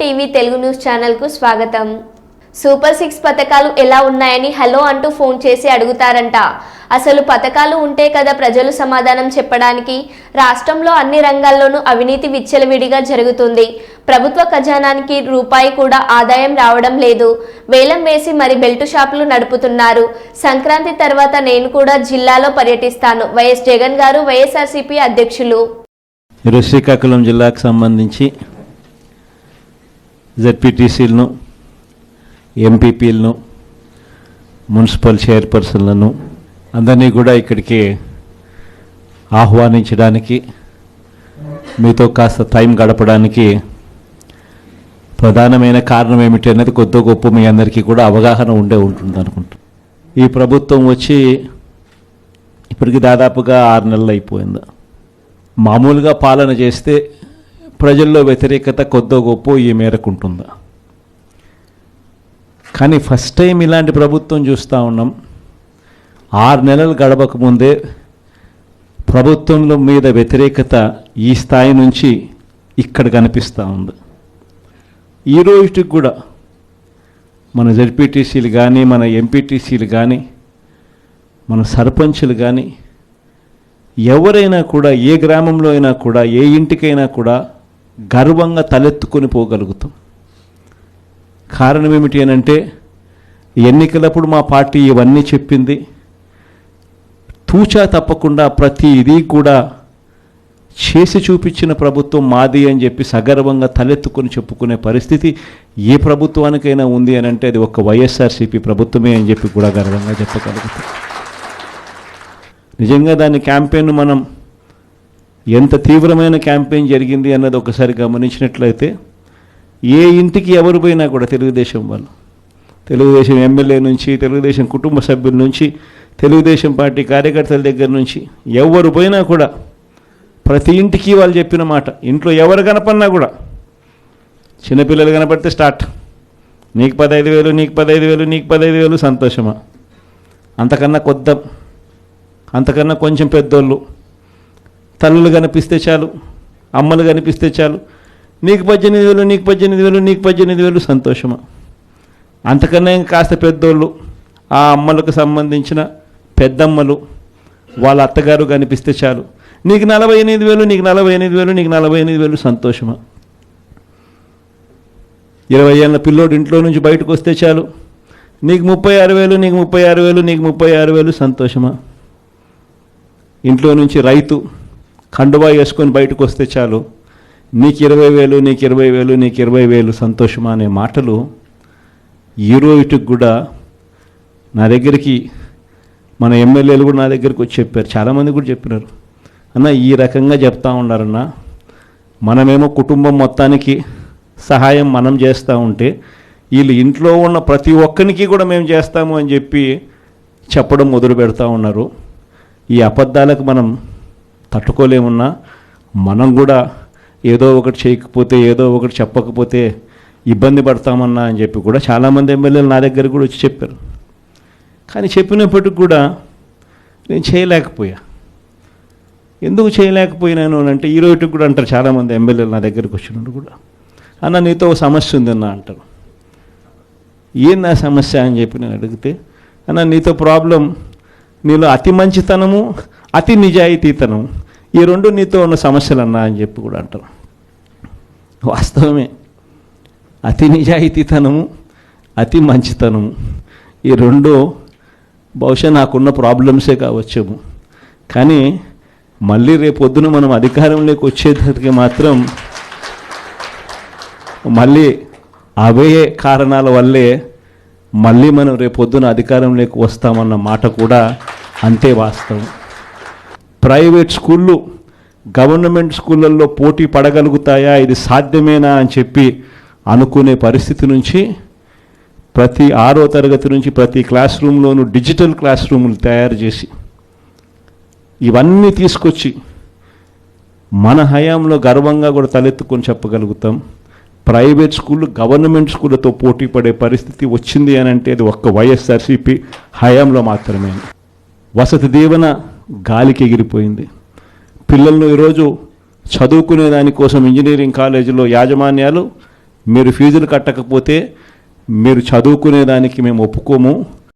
TV Telugu news ఛానల్కు స్వాగతం. Super six పథకాలు ఎలా ఉన్నాయని హలో అంటూ ఫోన్ చేసి అడుగుతారంట. అసలు పథకాలు ఉంటే కదా ప్రజలు సమాధానం చెప్పడానికి? రాష్ట్రంలో అన్ని రంగాల్లోనూ అవినీతి విచ్చలవిడిగా జరుగుతుంది. ప్రభుత్వ ఖజానానికి రూపాయి కూడా ఆదాయం రావడం లేదు. వేలం వేసి మరి బెల్టు షాపులు నడుపుతున్నారు. సంక్రాంతి తర్వాత నేను కూడా జిల్లాలో పర్యటిస్తాను. వైఎస్ జగన్ గారు వైఎస్ఆర్సీపీ అధ్యక్షులు. శ్రీకాకుళం జిల్లాకు సంబంధించి జెడ్పీటీసీలను ఎంపీపీలను మున్సిపల్ చైర్పర్సన్లను అందరినీ కూడా ఇక్కడికి ఆహ్వానించడానికి మీతో కాస్త టైం గడపడానికి ప్రధానమైన కారణం ఏమిటి అనేది కొద్ది గొప్ప మీ అందరికీ కూడా అవగాహన ఉండే ఉంటుంది అనుకుంటా. ఈ ప్రభుత్వం వచ్చి ఇప్పటికి దాదాపుగా ఆరు నెలలు అయిపోయింది. మామూలుగా పాలన చేస్తే ప్రజల్లో వ్యతిరేకత కొద్దో గొప్ప ఈ మేరకు ఉంటుందా? కానీ ఫస్ట్ టైం ఇలాంటి ప్రభుత్వం చూస్తూ ఉన్నాం. ఆరు నెలలు గడవక ముందే ప్రభుత్వంలో మీద వ్యతిరేకత ఈ స్థాయి నుంచి ఇక్కడ కనిపిస్తూ ఉంది. ఈ రోజుకి కూడా మన జడ్పీటీసీలు కానీ మన ఎంపీటీసీలు కానీ మన సర్పంచులు కానీ ఎవరైనా కూడా ఏ గ్రామంలో అయినా కూడా ఏ ఇంటికైనా కూడా గర్వంగా తలెత్తుకొని పోగలుగుతాం. కారణం ఏమిటి అని అంటే ఎన్నికలప్పుడు మా పార్టీ ఇవన్నీ చెప్పింది. తూచా తప్పకుండా ప్రతి ఇది కూడా చేసి చూపించిన ప్రభుత్వం మాది అని చెప్పి సగర్వంగా తలెత్తుకొని చెప్పుకునే పరిస్థితి ఏ ప్రభుత్వానికైనా ఉంది అని అంటే అది ఒక వైఎస్ఆర్సీపీ ప్రభుత్వమే అని చెప్పి కూడా గర్వంగా చెప్పగలుగుతాం. నిజంగా దాని క్యాంపెయిన్ మనం ఎంత తీవ్రమైన క్యాంపెయిన్ జరిగింది అన్నది ఒకసారి గమనించినట్లయితే ఏ ఇంటికి ఎవరు పోయినా కూడా తెలుగుదేశం వాళ్ళు తెలుగుదేశం ఎమ్మెల్యే నుంచి తెలుగుదేశం కుటుంబ సభ్యుల నుంచి తెలుగుదేశం పార్టీ కార్యకర్తల దగ్గర నుంచి ఎవరు పోయినా కూడా ప్రతి ఇంటికి వాళ్ళు చెప్పిన మాట ఇంట్లో ఎవరు కనపడినా కూడా చిన్నపిల్లలు కనపడితే స్టార్ట్. నీకు పదహైదు వేలు నీకు పదహైదు వేలు నీకు పదహైదు వేలు సంతోషమా? అంతకన్నా కొద్దాం అంతకన్నా కొంచెం పెద్దోళ్ళు తల్లులు కనిపిస్తే చాలు అమ్మలు కనిపిస్తే చాలు. నీకు పద్దెనిమిది వేలు నీకు పద్దెనిమిది వేలు నీకు పద్దెనిమిది వేలు సంతోషమా? అంతకన్నా కాస్త పెద్దోళ్ళు ఆ అమ్మలకు సంబంధించిన పెద్దమ్మలు వాళ్ళ అత్తగారు కనిపిస్తే చాలు. నీకు నలభై ఎనిమిది వేలు నీకు నలభై ఎనిమిది వేలు నీకు నలభై ఎనిమిది వేలు సంతోషమా? ఇరవై ఏళ్ళ పిల్లోడు ఇంట్లో నుంచి బయటకు వస్తే చాలు. నీకు ముప్పై ఆరు వేలు నీకు ముప్పై ఆరు వేలు నీకు ముప్పై ఆరు వేలు సంతోషమా? ఇంట్లో నుంచి రైతు కండువా వేసుకొని బయటకు వస్తే చాలు. నీకు ఇరవై వేలు నీకు ఇరవై వేలు నీకు ఇరవై వేలు సంతోషమా అనే మాటలు ఈ కూడా నా దగ్గరికి మన ఎమ్మెల్యేలు కూడా నా దగ్గరికి వచ్చి చెప్పారు. చాలామంది కూడా చెప్పినారు. అన్న ఈ రకంగా చెప్తా ఉన్నారన్న మనమేమో కుటుంబం మొత్తానికి సహాయం మనం చేస్తూ ఉంటే వీళ్ళు ఇంట్లో ఉన్న ప్రతి ఒక్కరికి కూడా మేము చేస్తాము అని చెప్పి చెప్పడం మొదలు పెడతా ఉన్నారు. ఈ అబద్ధాలకు మనం తట్టుకోలేమున్నా మనం కూడా ఏదో ఒకటి చేయకపోతే ఏదో ఒకటి చెప్పకపోతే ఇబ్బంది పడతామన్నా అని చెప్పి కూడా చాలామంది ఎమ్మెల్యేలు నా దగ్గర కూడా వచ్చి చెప్పారు. కానీ చెప్పినప్పటికి కూడా నేను చేయలేకపోయా. ఎందుకు చేయలేకపోయినాను అని అంటే ఈ రోజుకి కూడా అంటారు చాలామంది ఎమ్మెల్యేలు నా దగ్గరికి వచ్చినప్పుడు కూడా. అన్న నీతో ఒక సమస్య ఉందన్న అంటారు. ఏంది నా సమస్య అని చెప్పి నేను అడిగితే అన్న నీతో ప్రాబ్లం నీలో అతి మంచితనము అతి నిజాయితీతనం ఈ రెండు నీతో ఉన్న సమస్యలు అన్నా అని చెప్పి కూడా అంటారు. వాస్తవమే. అతి నిజాయితీతనము అతి మంచితనము. ఈ రెండు బహుశా నాకున్న ప్రాబ్లమ్సే కావచ్చేమో. కానీ మళ్ళీ రేపొద్దున మనం అధికారంలోకి వచ్చేసరికి మాత్రం మళ్ళీ అవే కారణాల వల్లే మళ్ళీ మనం రేపొద్దున అధికారంలోకి వస్తామన్న మాట కూడా అంతే వాస్తవం. ప్రైవేట్ స్కూళ్ళు గవర్నమెంట్ స్కూళ్ళల్లో పోటీ పడగలుగుతాయా? ఇది సాధ్యమేనా? అని చెప్పి అనుకునే పరిస్థితి నుంచి ప్రతి ఆరో తరగతి నుంచి ప్రతి క్లాస్ రూమ్లోనూ డిజిటల్ క్లాస్ రూములు తయారు చేసి ఇవన్నీ తీసుకొచ్చి మన హయాంలో గర్వంగా కూడా తలెత్తుకొని చెప్పగలుగుతాం. ప్రైవేట్ స్కూళ్ళు గవర్నమెంట్ స్కూళ్ళతో పోటీ పడే పరిస్థితి వచ్చింది అని అంటే అది ఒక్క వైఎస్ఆర్సీపీ హయాంలో మాత్రమే. వసతి దీవెన గాలికి ఎగిరిపోయింది. పిల్లలను ఈరోజు చదువుకునే దానికోసం ఇంజనీరింగ్ కాలేజీలో యాజమాన్యాలు మీరు ఫీజులు కట్టకపోతే మీరు చదువుకునే దానికి మేము ఒప్పుకోము.